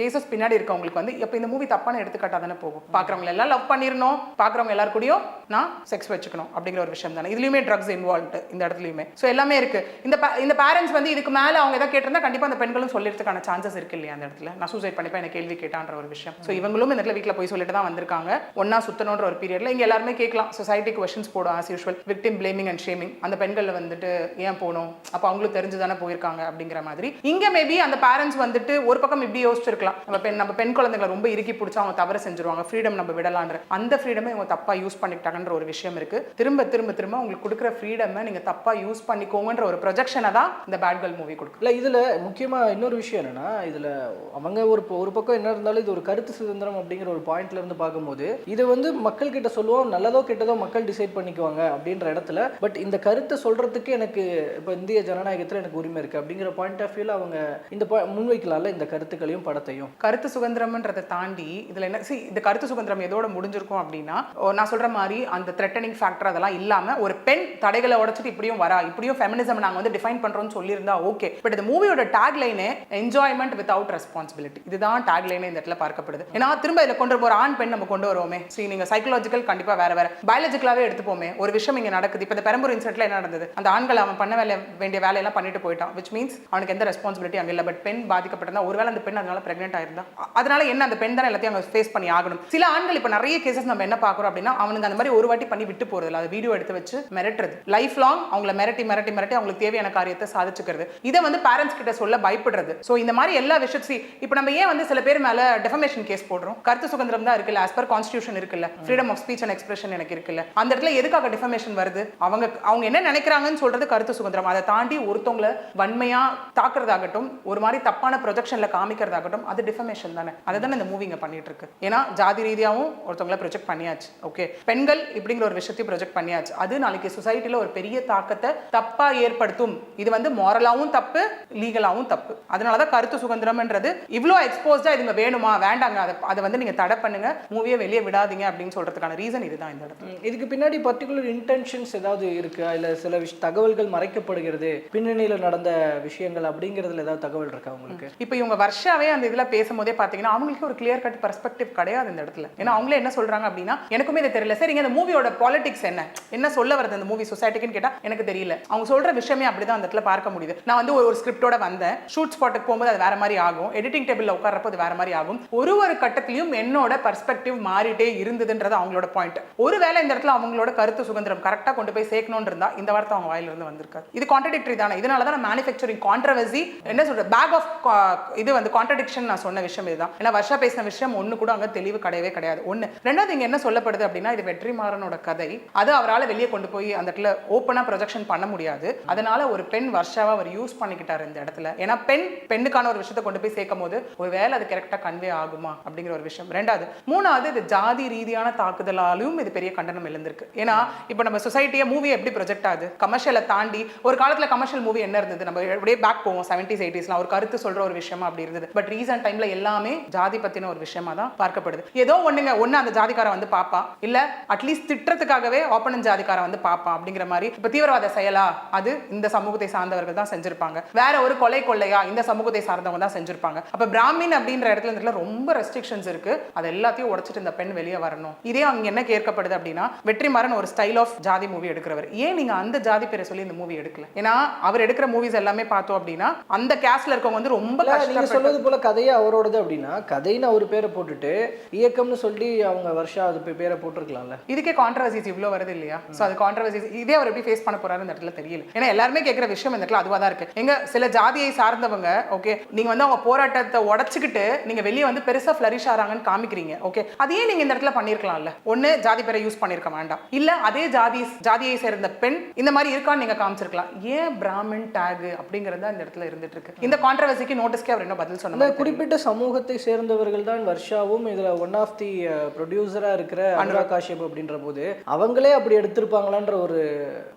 கேசஸ் பின்னாடி இருக்கவங்களுக்கு வந்து இப்போ இந்த மூவி தப்பான எடுத்துக்காட்டா தானே போகும். பாக்குறவங்க எல்லாம் லவ் பண்ணிடணும். பாக்குறவங்க எல்லார் கூடயும் நான் செக்ஸ் வச்சுக்கணும் அப்படிங்கிற ஒரு விஷயம் தானே. இதுலயுமே ட்ரக்ஸ் இன்வால்வ்டு இந்த இடத்துலயுமே. ஸோ எல்லாமே இருக்கு. இந்த இந்த பேரண்ட்ஸ் வந்து இதுக்கு மேல அவங்க ஏதாவது கேட்டிருந்தா கண்டிப்பா அந்த பெண்களும் சொல்லிடுறதுக்கான சான்சஸ் இருக்கு இல்லையா அந்த இடத்துல? நான் சூசைட் பண்ணிப்பேன் எனக்கு கேள்வி கேட்டான்ற ஒரு விஷயம். ஸோ இவங்களும் இந்த இடத்துல வீட்டில் போய் சொல்லிட்டு தான் வந்திருக்காங்க. ஒன்னா சுத்தணுன்ற ஒரு பீரியட்ல இங்க எல்லாருமே கேட்கலாம். சொசைட்டி கொஷின்ஸ் போடும் as usual victim blaming and shaming அந்த பெண்கள் வந்துட்டு ஏன் போகணும் அப்போ அவங்களுக்கு தெரிஞ்சு தானே போயிருக்காங்க அப்படிங்கிற மாதிரி. இங்க மேபி அந்த பேரண்ட்ஸ் வந்துட்டு ஒரு பக்கம் இப்படி யோசிச்சிருக்கலாம். நம்ம பெண் நம்ம பெண் குழந்தைகளை ரொம்ப இறுக்கி பிடிச்சா அவங்க தவறு செஞ்சிருவாங்க. ஃப்ரீடம் நம்ம விடலான்ற அந்த ஃப்ரீடமே இவங்க தப்பா யூஸ் பண்ணிக்கிட்டாங்கன்ற ஒரு விஷயம் இருக்கு. திரும்ப திரும்ப திரும்ப உங்களுக்கு கொடுக்குற ஃப்ரீடமை நீங்க தப்பா யூஸ் பண்ணிக்கோங்கன்ற ஒரு ப்ரொஜெக்ஷனை தான் இந்த பேட் கேர்ள் மூவி கொடுக்கும் இல்லை இதில் முக்கியமாக இன்னொரு விஷயம் என்னன்னா இதில் அவங்க ஒரு ஒரு பக்கம் என்ன இருந்தாலும் இது ஒரு கருத்து சுதந்திரம் அப்படிங்கிற ஒரு பாயிண்ட்ல இருந்து பார்க்கும்போது இது வந்து மக்கள் கிட்ட சொல்லுவோம் நல்லதோ கெட்டதோ மக்கள் டிசைட் பண்ணிக்குவாங்க அப்படின்ற இடத்துல பட் இந்த கருத்தை சொல்றதுக்கு எனக்கு இப்போ இந்திய ஜனநாயகத்தில் எனக்கு உரிமை இருக்கு அப்படிங்கிற பாயிண்ட் ஆஃப் வியூவில் அவங்க இந்த முன்வைக்கலாம்ல இந்த கருத்துக்களையும் படத்தையும். கருத்து சுதந்திரம்ன்றதை தாண்டி இதுல என்ன சி இந்த கருத்து சுதந்திரம் எதோட முடிஞ்சிருக்கும் அப்படின்னா நான் சொல்ற மாதிரி அந்த த்ரெட்டனிங் ஃபேக்டர் அதெல்லாம் இல்லாம ஒரு பெண் தடைகளை உடச்சிட்டு இப்படியும் வரா இப்படியும் ஃபெமினிசம் நாங்க வந்து டிஃபைன் பண்றோம்னு சொல்லியிருந்தா ஓகே பட் இந்த மூவியோட டேக் லைனே என்ஜாய்மெண்ட் வித்வுட் ரெஸ்பான்சிபிலிட்டி இதுதான் டேக் லைனே இந்த இடத்துல பார்க்கப்படுது. ஏன்னா திரும்ப இதில் கொண்டு வர ஒரு ஆண் பெண் நம்ம கொண்டு வருவோமே. சரி நீங்க சைக்கலாஜிக்கல் கண்டிப்பா வேற வேற. பயாலஜிக்கலாவே எடுத்துப்போமே. ஒரு விஷயம் இங்க நடக்குது. இப்போ இந்த பெரம்பூர் இன்சிடென்ட்ல என்ன நடந்தது? அந்த ஆண்கள் அவன் பண்ண வேலை வேண்டிய வேலையெல்லாம் பண்ணிட்டு போயிட்டான். விச் மீன்ஸ் அவனுக்கு எந்த ரெஸ்பான்சிபிலிட்டி அங்க இல்ல. பட் பெண் பாதிக்கப்பட்டிருந்தா ஒருவேளை அந்த பெண் அதனால பிரெக்னென்ட் ஆயிருந்தா அதனால என்ன அந்த பெண் தான் எல்லாத்தையும் அவங்க ஃபேஸ் பண்ணி ஆகணும்? சில ஆண்கள் இப்போ நிறைய கேசஸ் நம்ம என்ன பார்க்குறோம் அப்படின்னா அவனுக்கு அந்த மாதிரி ஒரு வாட்டி பண்ணி விட்டு இல்ல. அதை வீடியோ எடுத்து வச்சு மிரட்டுறது. லைஃப் லாங் அவங்கள மிரட்டி மிரட்டி மிரட்டி அவங்களுக்கு தேவையான காரியத்தை சாதிச்சுக்கிறது. இதை வந்து பேரண்ட்ஸ் கிட்ட சொல்ல பயப்படுறது. ஸோ இந்த மாதிரி எல்லா விஷயத்தையும் இப்போ நம்ம ஏன் வந்து சில பேர் மேல டெஃபமேஷன் கேஸ் போடுறோம்? கருத்து சுதந்திரம் தான் இருக்குல்ல. ஆஸ் பர் கான்ஸ்டியூஷன் இருக்குல்ல. Freedom of speech and expression எனக்கு இருக்குல்ல. அந்த இடத்துல எதுக்காக டிஃபமேஷன் வருது? அவங்க அவங்க என்ன நினைக்கிறாங்கன்னு சொல்றது கருத்து சுதந்திரம். அதை தாண்டி ஒருத்தவங்கள வன்மையா தாக்குறதாகட்டும் ஒரு மாதிரி தப்பான ப்ரொஜெக்ஷன்ல காமிக்கிறதாகட்டும் அது டிஃபமேஷன் தானே. அதை தானே இந்த மூவிங்க பண்ணிட்டு இருக்கு. ஏன்னா ஜாதி ரீதியாகவும் ஒருத்தவங்கள ப்ரொஜெக்ட் பண்ணியாச்சு ஓகே பெண்கள் இப்படிங்கிற ஒரு விஷயத்தையும் ப்ரொஜெக்ட் பண்ணியாச்சு. அது நாளைக்கு சொசைட்டில ஒரு பெரிய தாக்கத்தை தப்பா ஏற்படுத்தும். இது வந்து மாரலாவும் தப்பு லீகலாவும் தப்பு. அதனால தான் கருத்து சுதந்திரம்ன்றது இவ்வளோ எக்ஸ்போஸ்டா இதுங்க வேணுமா வேண்டாங்க அதை அதை வந்து நீங்க தடை பண்ணுங்க மூவியை வெளியே விடாதீங்க அப்படின்னு சொல்றதுக்கான ரீசன் இதுதான் இந்த இடத்துல. இதுக்கு பின்னாடி பர்டிகுலர் இன்டென்ஷன்ஸ் ஏதாவது இருக்கா? இல்ல சில விஷ தகவல்கள் மறைக்கப்படுகிறது பின்னணியில நடந்த விஷயம் விஷயங்கள் அப்படிங்கிறதுல ஏதாவது தகவல் இருக்கா உங்களுக்கு? இப்போ இவங்க வருஷாவே அந்த இதுல பேசும்போதே பாத்தீங்கன்னா அவங்களுக்கு ஒரு கிளியர் கட் பர்ஸ்பெக்டிவ் கிடையாது இந்த இடத்துல. ஏன்னா அவங்களே என்ன சொல்றாங்க அப்படின்னா எனக்குமே இது தெரியல. சரிங்க இந்த மூவியோட பாலிடிக்ஸ் என்ன? என்ன சொல்ல வருது அந்த மூவி சொசைட்டிக்குன்னு கேட்டா எனக்கு தெரியல. அவங்க சொல்ற விஷயமே அப்படிதான் அந்த இடத்துல பார்க்க முடியுது. நான் வந்து ஒரு ஸ்கிரிப்டோட வந்தேன். ஷூட் ஸ்பாட்டுக்கு போகும்போது அது வேற மாதிரி ஆகும். எடிட்டிங் டேபிள்ல உட்கார்றப்போ அது வேற மாதிரி ஆகும். ஒரு ஒரு கட்டத்திலையும் என்னோட பர்ஸ்பெக்டிவ் மாறிட்டே இருந்ததுன்றது அவங்களோட பாயிண்ட் ஒருவேளை இந்த இடத்துல அவங்களோட கருத்து சுதந்திரம் கரெக்டா கொண்டு போய் சேர்க்கணும்னு இருந்தா இந்த வார்த்தை அவங்க வாயிலிருந்து வந்திருக்காரு இது கான்ட்ரடிக்டரி தானே. இதனால தான் மேனுஃபேக்சரிங் கான்ட்ரவர்சி என்ன சொல்ற பேக் ஆஃப் இது வந்து கான்ட்ரடிக்ஷன் நான் சொன்ன விஷயம் இதுதான். ஏன்னா வருஷா பேசின விஷயம் ஒன்று கூட அங்க தெளிவு கிடையவே கிடையாது. ஒன்று ரெண்டாவது இங்க என்ன சொல்லப்படுது அப்படின்னா இது வெற்றிமாறனோட கதை. அது அவரால் வெளியே கொண்டு போய் அந்த இடத்துல ஓப்பனா ப்ரொஜெக்ஷன் பண்ண முடியாது. அதனால ஒரு பெண் வருஷாவை அவர் யூஸ் பண்ணிக்கிட்டாரு இந்த இடத்துல. ஏன்னா பெண் பெண்ணுக்கான ஒரு விஷயத்தை கொண்டு போய் சேர்க்கும் போது ஒரு வேலை அது கரெக்டாக கன்வே ஆகுமா அப்படிங்கிற ஒரு விஷயம். ரெண்டாவது. மூணாவது இது ஜாதி ரீதியான தாக்குதலாலும் இது பெரிய கண்டனம் எழுந்திருக்கு. ஏன்னா இப்போ நம்ம சொசைட்டியை மூவி எப்படி ப்ரொஜெக்ட் ஆகுது? கமர்ஷியலை தாண்டி ஒரு காலத்தில் கமர்ஷியல் மூவி என்ன இருந்தது? நம்ம அப்படியே பேக் போவோம் செவன்டிஸ் எயிட்டிஸ்லாம் ஒரு கருத்து சொல்ற ஒரு விஷயமா அப்படி இருந்தது. பட் ரீசன்ட் டைம்ல எல்லாமே ஜாதி பத்தின ஒரு விஷயமா தான் பார்க்கப்படுது. ஏதோ ஒண்ணுங்க ஒண்ணு அந்த ஜாதிக்காரன் வந்து பாப்பா. இல்ல அட்லீஸ்ட் திட்டுறதுக்காகவே ஓப்பனன் ஜாதிக்காரன் வந்து பாப்பா அப்படிங்கிற மாதிரி இப்ப தீவிரவாத செயலா அது இந்த சமூகத்தை சார்ந்தவர்கள் தான் செஞ்சிருப்பாங்க. வேற ஒரு கொலை கொள்ளையா இந்த சமூகத்தை சார்ந்தவங்க தான் செஞ்சிருப்பாங்க. அப்ப பிராமின் அப்படின்ற இடத்துல இந்த ரொம்ப ரெஸ்ட்ரிக்ஷன்ஸ் இருக்கு. அது எல்லாத்தையும் உடைச்சிட்டு இந்த பெண் வெளியே வரணும். இதே அங்க என்ன கேட்கப்படுது அப்படின்னா வெற்றிமாறன் ஒரு ஸ்டைல் ஆஃப் ஜாதி மூவி எடுக்கிறவர். ஏன் நீங்க அந்த ஜாதி பேரை சொல்லி இந்த மூவி எடுக்கல? ஏன்னா அவர் எடுக்கிற மூவிஸ் எல்லாமே பார்த்தோம் அப்படின்னா அந்த கேஸ்ட்ல இருக்கவங்க வந்து ரொம்ப நீங்க சொன்னது போல கதையே அவரோடது அப்படின்னா கதைன்னு அவர் பேரை போட்டுட்டு இயக்கம்னு சொல்லி அவங்க வருஷா அது பேரை போட்டிருக்கலாம்ல. இதுக்கே கான்ட்ரவர்சிஸ் இவ்வளோ வருது இல்லையா? ஸோ அது கான்ட்ரவர்சிஸ் இதே அவர் எப்படி ஃபேஸ் பண்ண போறாரு இந்த இடத்துல தெரியல. ஏன்னா எல்லாருமே கேட்குற விஷயம் இந்த இடத்துல அதுவாக தான் இருக்கு. எங்க சில ஜாதியை சார்ந்தவங்க ஓகே நீங்க வந்து அவங்க போராட்டத்தை உடச்சிக்கிட்டு நீங்க வெளியே வந்து பெருசா ஃபிளரிஷ் ஆறாங்கன்னு காமிக்கிறீங்க ஓகே அதையே நீங்க இந்த இடத்துல பண்ணிருக்கலாம்ல. ஒண்ணு ஜாதி பேரை யூஸ் பண்ணிருக்க வேண்டாம். இல்ல அதே ஜாதி ஜாதியை சேர்ந்த பெண் இந்த மாதிரி இருக்கான்னு நீங்க காமிச்சிருக்கலாம். ஏன் பிராமின் டேக் அப்படிங்கறது தான் இந்த இடத்துல இருந்துட்டு இருக்கு இந்த கான்ட்ரவர்சிக்கு நோட்டீஸ்க்கே அவர் இன்னும் பதில் சொன்ன அந்த மாதிரி தெரியல. குறிப்பிட்ட சமூகத்தை சேர்ந்தவர்கள் தான் வர்ஷாவும் இதுல ஒன் ஆஃப் தி ப்ரொடியூசரா இருக்கிற அனுராக் காஷ்யப் அப்படின்ற போது அவங்களே அப்படி எடுத்திருப்பாங்களான்ற ஒரு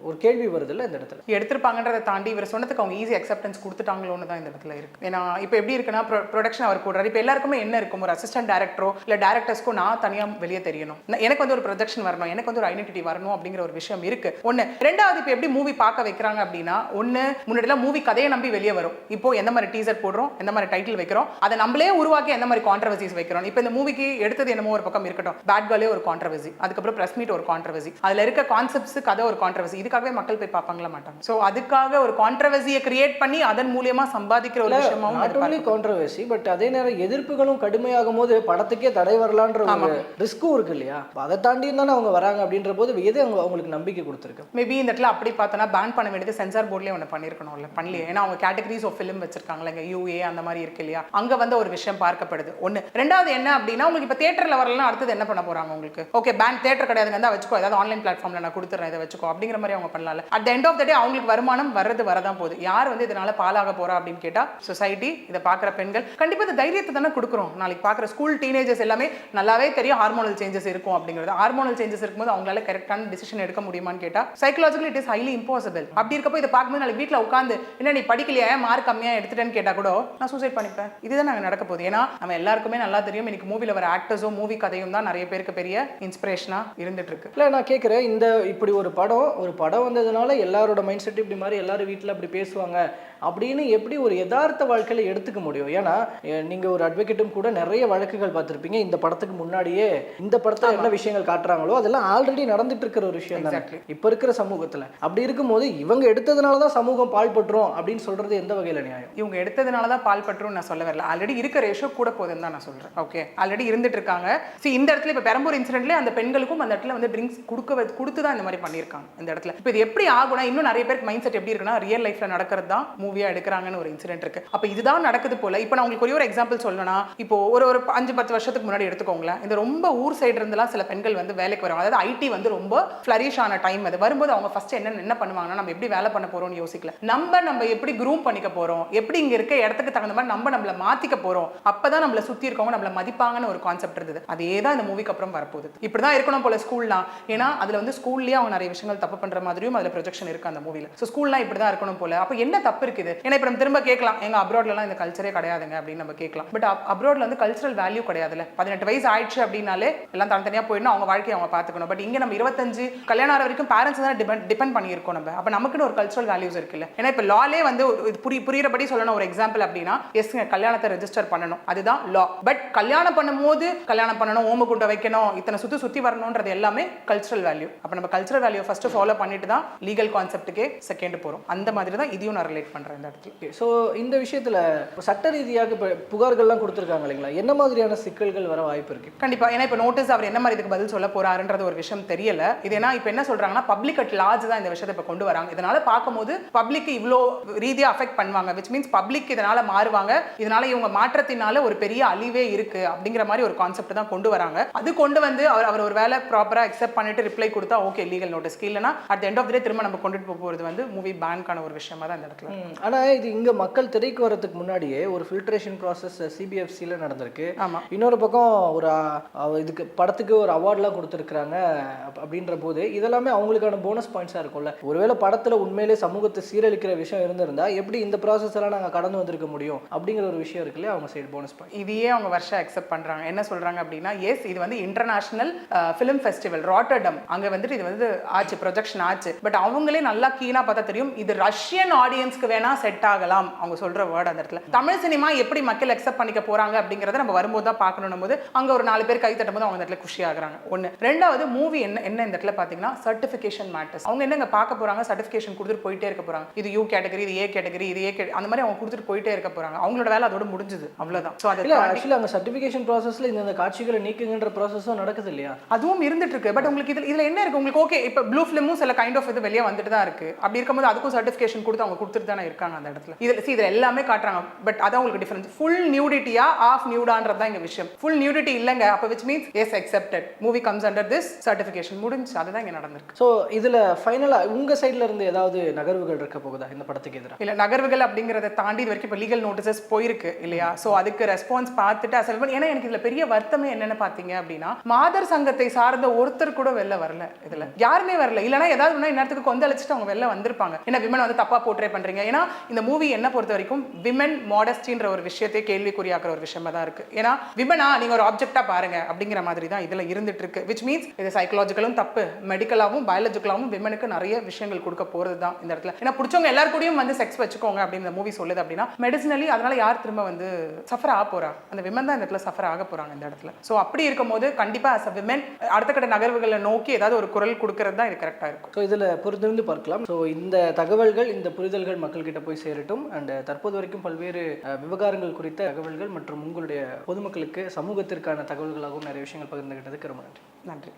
ஒரு கேள்வி வருதுல்ல இந்த இடத்துல? எடுத்திருப்பாங்கன்றதை தாண்டி இவர் சொன்னதுக்கு அவங்க ஈஸி அக்செப்டன்ஸ் கொடுத்துட்டாங்களோன்னு தான் இந்த இடத்துல இருக்கு. ஏன்னா இப்போ எப்படி இருக்குன்னா ப்ரொடக்ஷன் அவர் போடுறாரு இப்போ எல்லாருக்குமே என்ன இருக்கும்? ஒரு அசிஸ்டன்ட் டேரக்டரோ இல்லை டேரக்டர்ஸ்க்கோ நான் தனியாக வெளியே தெரியணும். எனக்கு வந்து ஒரு ப்ரொஜெக்ஷன் வரணும். எனக்கு வந்து ஒரு ஐடென்டிட்டி வரணும் அப்படிங்கிற ஒரு விஷயம் இருக்கு. ஒன்று ரெண்டாவது இப்போ எப்படி மூவி பார்க்க வைக்கிறாங்க அப்படின்னா ஒன்று முன்னாடிலாம் மூவி கதையை நம்பி வெளியே வரும். இப்போ எந்த மாதிரி டீசர் போடுறோம் எந்த மாதிரி டைட்டில் வைக்கிறோம் அதை நம்மளே உருவாக்கி எந்த மாதிரி கான்ட்ரவர்சிஸ் வைக்கிறோம். இப்போ இந்த மூவிக்கு எடுத்தது என்னமோ ஒரு பக்கம் இருக்கட்டும். பேட் கேர்லே ஒரு கான்ட்ரவர்சி அதுக்கப்புறம் பிரஸ் மீட் ஒரு கான்ட்ரவர்சி அதில் இருக்க கான்செப்ட்ஸ் கதை ஒரு கான்ட்ரவர்சி இதுக்காகவே மக்கள் போய் பார்ப்பாங்களா மாட்டாங்க. ஸோ அதுக்காக ஒரு கான்ட்ரவர்சியை கிரியேட் பண்ணி அதன் மூலியமா சம்பாதிக்கிற ஒரு ஓன்லி கான்ட்ரவர்சி பட் அதே நேரம் எதிர்ப்புகளும் கடுமையாகும் போது படத்துக்கே தடை வரலான்ற ஒரு ரிஸ்க்கும் இருக்கு இல்லையா? அதை தாண்டி தானே அவங்க வராங்க அப்படின்ற போது எது அவங்க அவங்களுக்கு நம்பிக்கை கொடுத்துருக்கு? மேபி இந்த இடத்துல அப்படி பார்த்தோன்னா பேன் பண்ண வேண்டியது சென்சார் போர்ட்லேயே ஒன்று பண்ணியிருக்கணும்ல பண்ணலையே. ஏன்னா அவங்க கேட்டகரிஸ் ஆஃப் ஃபிலிம் வச்சிருக்காங்களா இங்கே யூஏ அந்த மாதிரி இருக்கு இல்லையா? அங்கே வந்து ஒரு விஷயம் பார்க்கப்படுது. ஒன்று ரெண்டாவது என்ன அப்படின்னா உங்களுக்கு இப்போ தேட்டரில் வரலாம் அடுத்தது என்ன பண்ண போறாங்க உங்களுக்கு? ஓகே பேங்க் தேட்டர் கிடையாதுங்க தான் வச்சுக்கோ ஏதாவது ஆன்லைன் பிளாட்ஃபார்மில் நான் கொடுத்துறேன் இதை வச்சுக்கோ அப்படிங்கிற மாதிரி அவங்க பண்ணலாம்ல. At end of the day அவங்களுக்கு வருமானம் வர்றது வரதான் போகுது. யார் வந்து இதனால பாலாக போறா அப்படின்னு கேட்டா சொசைட்டி இதை பார்க்குற பெண்கள் கண்டிப்பாக இந்த தைரியத்தை தானே கொடுக்குறோம். நாளைக்கு பார்க்குற ஸ்கூல் டீனேஜர்ஸ் எல்லாமே நல்லாவே தெரியும் ஹார்மோனல் சேஞ்சஸ் இருக்கும் அப்படிங்கிறது. ஹார்மோனல் சேஞ்சஸ் இருக்கும்போது அவங்களால கரெக்டான டிசிஷன் எடுக்க முடியுமான்னு கேட்டால் psychologically it is highly impossible அப்படி இருக்கப்போ இதை பார்க்கும்போது நாளைக்கு வீட்டில் உட்காந்து என்ன நீ படிக்கலையா? மார்க் கம்மியா எடுத்துட்டேன்னு கேட்டா கூட நான் சூசைட் பண்ணிப்பேன். இதுதான் நாங்கள் நடக்க போகுது. ஏன்னா நம்ம எல்லாருக்குமே நல்லா தெரியும். இன்னைக்கு மூவில வர ஆக்டர்ஸும் மூவி கதையும் தான் நிறைய பேருக்கு பெரிய இன்ஸ்பிரேஷனா இருந்துட்டு இருக்கு. இல்லை நான் கேட்குறேன் இந்த இப்படி ஒரு படம் ஒரு படம் வந்ததுனால எல்லாரோட மைண்ட் செட் இப்படி மாதிரி எல்லாரும் வீட்டில் அப்படி பேசுவாங்க. அப்படின்னு எப்படி ஒரு யதார்த்த வாழ்க்கையில எடுத்துக்க முடியும்? ஏன்னா எ- நீங்க ஒரு அட்வொகேட்டும் கூட நிறைய வழக்குகள் பார்த்திருப்பீங்க. இந்த படத்துக்கு முன்னாடியே இந்த படத்துல என்ன விஷயங்கள் காட்டுறாங்களோ அதெல்லாம் ஆல்ரெடி நடந்துட்டு இருக்கிற ஒரு விஷயம் தானே. இப்ப இருக்கிற சமூகத்துல. அப்படி இருக்கும்போது இவங்க எடுத்ததுனால தான் சமூகம் பாழ்பட்டுரும் அப்படின்னு சொல்றது எந்த வகையில நியாயம்? இவங்க எடுத்ததுனால தான் பால் பற்றும் நான் சொல்ல வரல. ஆல்ரெடி இருக்க ரேஷியோ கூட போகுதுன்னு தான் நான் சொல்றேன். ஓகே ஆல்ரெடி இருந்துட்டு இருக்காங்க. See இந்த இடத்துல இப்போ பெரம்பூர் இன்சிடென்ட்லேயே அந்த பெண்களுக்கும் அந்த இடத்துல வந்து ட்ரிங்க்ஸ் கொடுக்க கொடுத்து தான் இந்த மாதிரி பண்ணியிருக்காங்க. இந்த இடத்துல. இப்போ இது எப்படி ஆகும்னா இன்னும் நிறைய பேருக்கு மைண்ட் செட் எப்படி இருக்குன்னா ரியல் லைஃப்ல நடக்கிறது தான் மூவியா எடுக்கிறாங்கன்னு ஒரு இன்சிடென்ட் இருக்கு. அப்போ இதுதான் நடக்குது போல. இப்போ நான் உங்களுக்கு ஒரே ஒரு எக்ஸாம்பிள் சொல்லணும்னா இப்போ ஒரு ஒரு அஞ்சு பத்து வருஷத்துக்கு முன்னாடி எடுத்துக்கோங்களேன். இந்த ரொம்ப ஊர் சைடு இருந்தெல்லாம் சில பெண்கள் வந்து வேலைக்கு வருவாங்க. அதாவது ஐடி வந்து ரொம்ப ஃப்ளரிஷ் ஆன டைம் அது. வரும்போது அவங்க ஃபர்ஸ்ட் என்ன என்ன பண்ணுவாங்கன்னா நம்ம எப்படி வேலை பண்ண போறோம்னு யோசிக்கல. நம்ம நம்ம எப்படி குரூம் பண்ணிக்க போறோம்? எப்படி இங்க இருக்க இடத்துக்கு தகுந்த மாதிரி நம்ம நம்மள மாத்திக்க போறோம்? அப்பதான் நம்மள சுத்தி இருக்கவங்க நம்மள மதிப்பாங்கன்னு ஒரு கான்செப்ட் இருந்தது. அதே தான் இந்த மூவிக்கு அப்புறம் வரப்போகுது. இப்படிதான் இருக்கணும் போல ஸ்கூல்லாம் ஏன்னா அதுல வந்து ஸ்கூல்லயே அவங்க நிறைய விஷயங்கள் தப்பு பண்ற மாதிரியும் அதுல ப்ரொஜெக்ஷன் இருக்கு அந்த மூவில ஸோ ஸ்கூல்லாம் இப்படி தான் இருக்கணும் போல. அப்போ என்ன தப்பு இருக்கு? இருக்குது. ஏன்னா இப்போ நம்ம திரும்ப கேட்கலாம் எங்க அப்ராட்லலாம் இந்த கல்ச்சரே கிடையாதுங்க அப்படின்னு நம்ம கேட்கலாம். பட் அப்ராட்ல வந்து கல்ச்சரல் வேல்யூ கிடையாதுல்ல. பதினெட்டு வயசு ஆயிடுச்சு அப்படின்னாலே எல்லாம் தனித்தனியா போயிடணும் அவங்க வாழ்க்கையை அவங்க பார்த்துக்கணும். பட் இங்க நம்ம இருபத்தஞ்சு கல்யாணம் ஆகிற வரைக்கும் பேரண்ட்ஸ் தான் டிபெண்ட் டிபெண்ட் பண்ணியிருக்கோம் நம்ம. அப்போ நமக்குன்னு ஒரு கல்ச்சரல் வேல்யூஸ் இருக்குல்ல. ஏன்னா இப்போ லாலே வந்து புரிய புரியறபடி சொல்லணும். ஒரு எக்ஸாம்பிள் அப்படின்னா எஸ் கல்யாணத்தை ரெஜிஸ்டர் பண்ணணும். அதுதான் லா பட் கல்யாணம் பண்ணும்போது கல்யாணம் பண்ணணும் ஓம வைக்கணும் இத்தனை சுத்தி சுத்தி வரணும்ன்றது எல்லாமே கல்ச்சரல் வேல்யூ அப்போ நம்ம கல்ச்சரல் வேல்யூ ஃபர்ஸ்ட் ஃபாலோ பண்ணிட்டு தான் லீகல் கான்செப்ட்டுக்கே செகண்ட் போறோம். அந்த மாதிரி தான் இதையும் நான் ரிலேட் பண்றேன் இந்த இடத்துல. ஸோ இந்த விஷயத்துல சட்ட ரீதியாக இப்போ புகார்கள்லாம் கொடுத்துருக்காங்க இல்லைங்களா? என்ன மாதிரியான சிக்கல்கள் வர வாய்ப்பு இருக்கு? கண்டிப்பா. ஏன்னா இப்போ நோட்டீஸ் அவர் என்ன மாதிரி இதுக்கு பதில் சொல்ல போறாருன்றது ஒரு விஷயம் தெரியல. இது ஏன்னா இப்போ என்ன சொல்றாங்கன்னா பப்ளிக் அட் லார்ஜ் தான் இந்த விஷயத்தை இப்போ கொண்டு வராங்க. இதனால பார்க்கும்போது பப்ளிக் இவ்வளோ ரீதியா அஃபெக்ட் பண்ணுவாங்க விச் மீன்ஸ் பப்ளிக் இதனால மாறுவாங்க. இதனால இவங்க மாற்றத்தினால ஒரு பெரிய அழிவே இருக்கு அப்படிங்கிற மாதிரி ஒரு கான்செப்ட் தான் கொண்டு வராங்க. அது கொண்டு வந்து அவர் அவர் ஒரு வேலை ப்ராப்பரா அக்செப்ட் பண்ணிட்டு ரிப்ளை கொடுத்தா ஓகே லீகல் நோட்டீஸ் இல்லைன்னா அட் எண்ட் ஆஃப் டே திரும்ப நம்ம கொண்டுட்டு போக போறது வந்து மூவி பேன்கான ஒரு விஷயமா தான் இந்த இடத்துல. ம், ஆனா இது இங்க மக்கள் திரைக்கு வரதுக்கு முன்னாடியே ஒரு ஃபில்ட்ரேஷன் ப்ராசஸ் சிபிஎஃப்சியில் நடந்திருக்கு. ஆமா. இன்னொரு பக்கம் ஒரு இதுக்கு படத்துக்கு ஒரு அவார்ட்லாம் கொடுத்துருக்குறாங்க அப்படின்ற போது இதெல்லாமே அவங்களுக்கான போனஸ் பாயிண்ட்ஸாக இருக்கும்ல. ஒருவேளை படத்துல உண்மையிலே சமூகத்தை சீரழிக்கிற விஷயம் இருந்திருந்தா வந்தா எப்படி இந்த ப்ராசஸ் எல்லாம் நாங்க கடந்து வந்திருக்க முடியும்? அப்படிங்கிற ஒரு விஷயம் இருக்குல்ல அவங்க சைடு போனஸ் பாயிண்ட் இதையே அவங்க வருஷம் அக்செப்ட் பண்றாங்க. என்ன சொல்றாங்க அப்படின்னா எஸ் இது வந்து இன்டர்நேஷனல் ஃபிலிம் ஃபெஸ்டிவல் ராட்டர்டம் அங்க வந்துட்டு இது வந்து ஆச்சு ப்ரொஜெக்ஷன் ஆச்சு. பட் அவங்களே நல்லா கீனா பார்த்தா தெரியும் இது ரஷ்யன் ஆடியன்ஸ்க்கு வேணா செட் ஆகலாம் அவங்க சொல்ற வேர்ட் அந்த இடத்துல. தமிழ் சினிமா எப்படி மக்கள் அக்செப்ட் பண்ணிக்க போறாங்க அப்படிங்கறத நம்ம வரும்போது தான் பார்க்கணும் போது அங்க ஒரு நாலு பேர் கை தட்டும் போது அவங்க இடத்துல குஷி ஆகுறாங்க. ஒண்ணு. ரெண்டாவது மூவி என்ன என்ன இந்த இடத்துல பாத்தீங்கன்னா சர்டிஃபிகேஷன் மேட்டர்ஸ் அவங்க என்னங்க பார்க்க போறாங்க? சர்டிஃபிகேஷன் கொடுத்துட்டு போயிட்டே இருக்க போறாங்க. இது யூ கேட்டகரி இது ஏ கேட்டகரி இது ஏ அந்த மாதிரி அவங்க கொடுத்துட்டு போயிட்டே இருக்க போறாங்க. அவங்களோட வேலை அதோட முடிஞ்சது. அவ்வளவுதான். ஸோ அதை இல்ல ஆக்சுவலி அங்க சர்டிஃபிகேஷன் ப்ராசஸ்ல இந்த காட்சிகளை நீக்குங்கன்ற ப்ராசஸும் நடக்குது இல்லையா? அதுவும் இருந்துட்டு இருக்கு பட் உங்களுக்கு இதுல இதுல என்ன இருக்கு? உங்களுக்கு ஓகே இப்போ ப்ளூ ஃபிலிமும் சில கைண்ட் ஆஃப் இது வெளியே வந்துட்டு தான் இருக்கு. அப்படி இருக்கும்போது அதுக்கும் சர்டிஃபிகேஷன் கொடுத்து அவங்க கொடுத்துட்டு தானே இருக்காங்க அந்த இடத்துல. இதுல see இதுல எல்லாமே காட்டுறாங்க. பட் அதான் உங்களுக்கு டிஃபரன்ஸ் ஃபுல் நியூடிட்டியா ஆஃப் நியூடான்றது தான் இங்க விஷயம். ஃபுல் நியூடிட்டி இல்லைங்க. அப்போ which means is accepted movie comes under this certification முடிஞ்சு அதுதான் இங்க நடந்திருக்கு. ஸோ இதுல ஃபைனலா உங்க சைடுல இருந்து ஏதாவது நகர்வுகள் இருக்க போகுதா? இந்த படத்துக்கு எதிராக இல்ல நகர்வுகள் அப்படிங்கறத தாண்டி இது வரைக்கும் இப்போ லீகல் நோட்டீசஸ் போயிருக்கு இல்லையா? சோ அதுக்கு ரெஸ்பான்ஸ் பார்த்துட்டு அசல் ஏன்னா எனக்கு இதுல பெரிய வருத்தமே என்னன்னு பாத்தீங்க அப்படின்னா மாதர் சங்கத்தை சார்ந்த ஒருத்தர் கூட வெளில வரல இதுல. யாருமே வரல. இல்லைன்னா ஏதாவது ஒண்ணா இந்நேரத்துக்கு கொந்தளிச்சுட்டு அவங்க வெளில வந்திருப்பாங்க. ஏன்னா விமன் வந்து தப்பா போர்ட்ரே பண்றீங்க. ஏன்னா இந்த மூவி என்ன பொறுத்த வரைக்கும் விமன் மாடஸ்டின்ற ஒரு விஷயத்தை கேள்விக்குறியாக்குற ஒரு விஷயமா தான் இருக்கு. ஏன்னா விமனா நீங்க ஒரு ஆப்ஜெக்டா பாருங்க அப்படிங்கிற மாதிரி தான் இதுல இருந்துட்டு இருக்கு. விச் மீன்ஸ் இது சைக்கலாஜிக்கலும் தப்பு. மெடிக்கலாவும் பயாலஜிக்கலாவும் விமனுக்கு நிறைய விஷயங்கள் கொடுக்க போறது தான் இந்த இடத்துல. ஏன்னா பிடிச்சவங்க எல்லார் கூடயும் வந்து செக்ஸ் வச்சுக்கோங்க அப்படின்னு இந்த மூவி சொல்லுது அப்படின்னா மெடிசினலி அதனால யார் திரும்ப வந்து சஃபர் ஆக போறா? அந்த விமன் தான் இந்த இடத்துல சஃபர் ஆக போறாங்க இந்த இடத்துல. ஸோ அப்படி இருக்கும்போது கண்டிப்பா அஸ் அ விமன் அடுத்த கட்ட நகர்வுகளை நோக்கி ஏதாவது ஒரு குரல் கொடுக்கறது தான் இது கரெக்டா இருக்கும். ஸோ இதில் பொறுத்திருந்து பார்க்கலாம். ஸோ இந்த தகவல்கள் இந்த புரிதல்கள் மக்கள்கிட்ட போய் சேரட்டும். அண்ட் தற்போது வரைக்கும் பல்வேறு விவகாரங்கள் குறித்த தகவல்கள் மற்றும் உங்களுடைய பொதுமக்களுக்கு சமூகத்திற்கான தகவல்களாகவும் நிறைய விஷயங்கள் பகிர்ந்துகிட்டதுக்கு ரொம்ப நன்றி. நன்றி.